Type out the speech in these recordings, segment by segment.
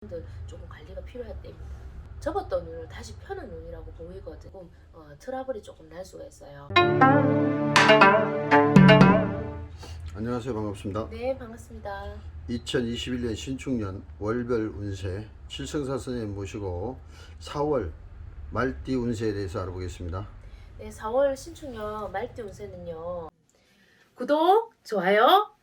분들 조금 관리가 필요할 때입니다. 접었던 눈을 다시 펴는 눈이라고 보이거든요. 어, 트러블이 조금 날 수가 있어요. 안녕하세요 반갑습니다. 네, 반갑습니다. 2021년 신축년 월별 운세 칠성사 선생님 모시고 4월 말띠 운세에 대해서 알아보겠습니다. 네, 4월 신축년 말띠 운세는요. 구독, 좋아요.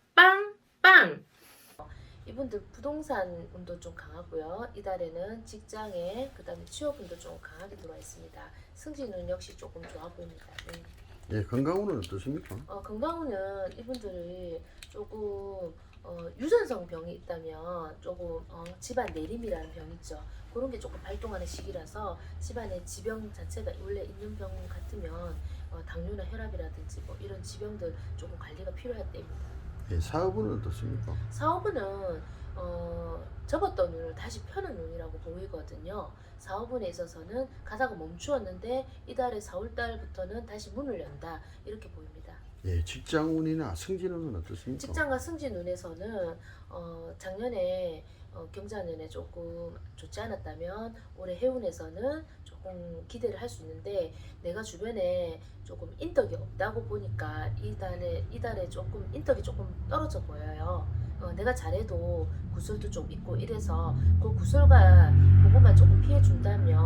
이분들 부동산 운도 좀 강하고요. 이달에는 직장에 그다음에 취업 운도 좀 강하게 들어와 있습니다. 승진운 역시 조금 좋아 보입니다. 네. 예, 건강운은 어떻습니까? 어, 건강운은 이분들이 조금 어, 유전성 병이 있다면 조금 어, 집안 내림이라는 병 있죠. 그런 게 조금 발동하는 시기라서 집안에 지병 자체가 원래 있는 병 같으면 어, 당뇨나 혈압이라든지 뭐 이런 지병들 조금 관리가 필요할 때입니다. 예, 사업운은 어떻습니까? 사업운은 어, 접었던 눈을 다시 펴는 눈이라고 보이거든요. 사업운에 있어서는 가다가 멈추었는데 이달의 4월달부터는 다시 문을 연다 이렇게 보입니다. 예, 직장운이나 승진운은 어떻습니까? 직장과 승진 운에서는 어, 작년에 어, 경자년에 조금 좋지 않았다면 올해 해운에서는 조금 기대를 할 수 있는데 내가 주변에 조금 인덕이 없다고 보니까 이달에 이달에 조금 인덕이 조금 떨어져 보여요. 어, 내가 잘해도 구설도 좀 있고 이래서 그 구설과 그것만 조금 피해 준다면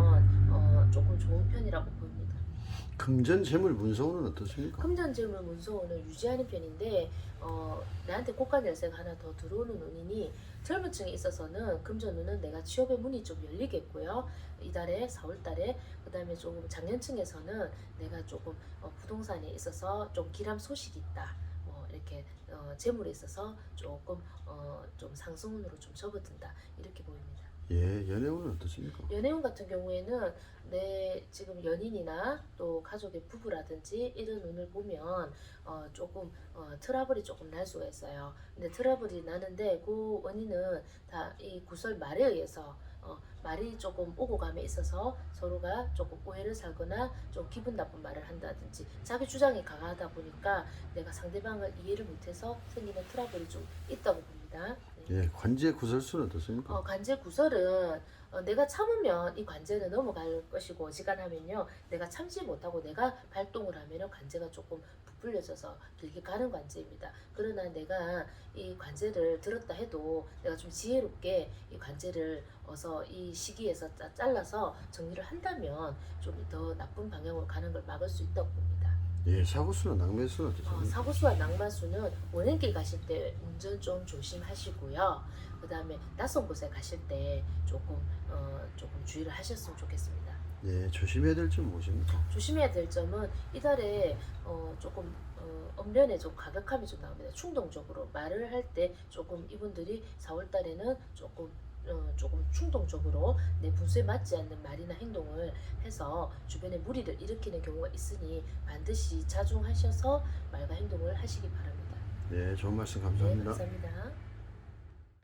어, 조금 좋은 편이라고 보입니다. 금전 재물 문서운은 어떻습니까? 금전 재물 문서운을 유지하는 편인데 어, 나한테 고가 열쇠가 하나 더 들어오는 운이니 젊은 층에 있어서는 금전운은 내가 취업의 문이 좀 열리겠고요. 이달에 4월달에 그다음에 조금 장년층에서는 내가 조금 어, 부동산에 있어서 좀 기람 소식이 있다. 뭐 이렇게 어, 재물에 있어서 조금 어, 좀 상승운으로 좀 접어든다 이렇게 보입니다. 예, 연애운은 어떻습니까? 연애운 같은 경우에는 내 지금 연인이나 또 가족의 부부라든지 이런 운을 보면 어 조금 어 트러블이 조금 날 수가 있어요. 근데 트러블이 나는데 그 원인은 다 이 구설 말에 의해서 어 말이 조금 오고 감에 있어서 서로가 조금 오해를 살거나 좀 기분 나쁜 말을 한다든지 자기 주장이 강하다 보니까 내가 상대방을 이해를 못해서 생기는 트러블이 좀 있다고 봅니다. 네. 예, 관제 구설수는 어떻습니까? 어, 관제 구설은 어, 내가 참으면 이 관제는 넘어갈 것이고 어지간하면요 내가 참지 못하고 내가 발동을 하면은 관제가 조금 부풀려져서 길게 가는 관제입니다. 그러나 내가 이 관제를 들었다 해도 내가 좀 지혜롭게 이 관제를 어서 이 시기에서 짜- 잘라서 정리를 한다면 좀 더 나쁜 방향으로 가는 걸 막을 수 있다고 봅니다. 예, 사고수나 낭매수는 어? 사고수와 낭만수는 원행길 가실 때 운전 좀 조심하시고요. 그 다음에 낯선 곳에 가실 때 조금 어, 조금 주의를 하셨으면 좋겠습니다. 예, 조심해야 될 점 무엇입니까? 조심해야 될 점은 이달에 어, 조금 어, 언변에 좀 가격함이 좀 나옵니다. 충동적으로 말을 할 때 조금 이분들이 4월 달에는 조금 어, 조금 충동적으로 내 분수에 맞지 않는 말이나 행동을 해서 주변에 무리를 일으키는 경우가 있으니 반드시 자중하셔서 말과 행동을 하시기 바랍니다. 예, 좋은 말씀 네, 감사합니다. 감사합니다.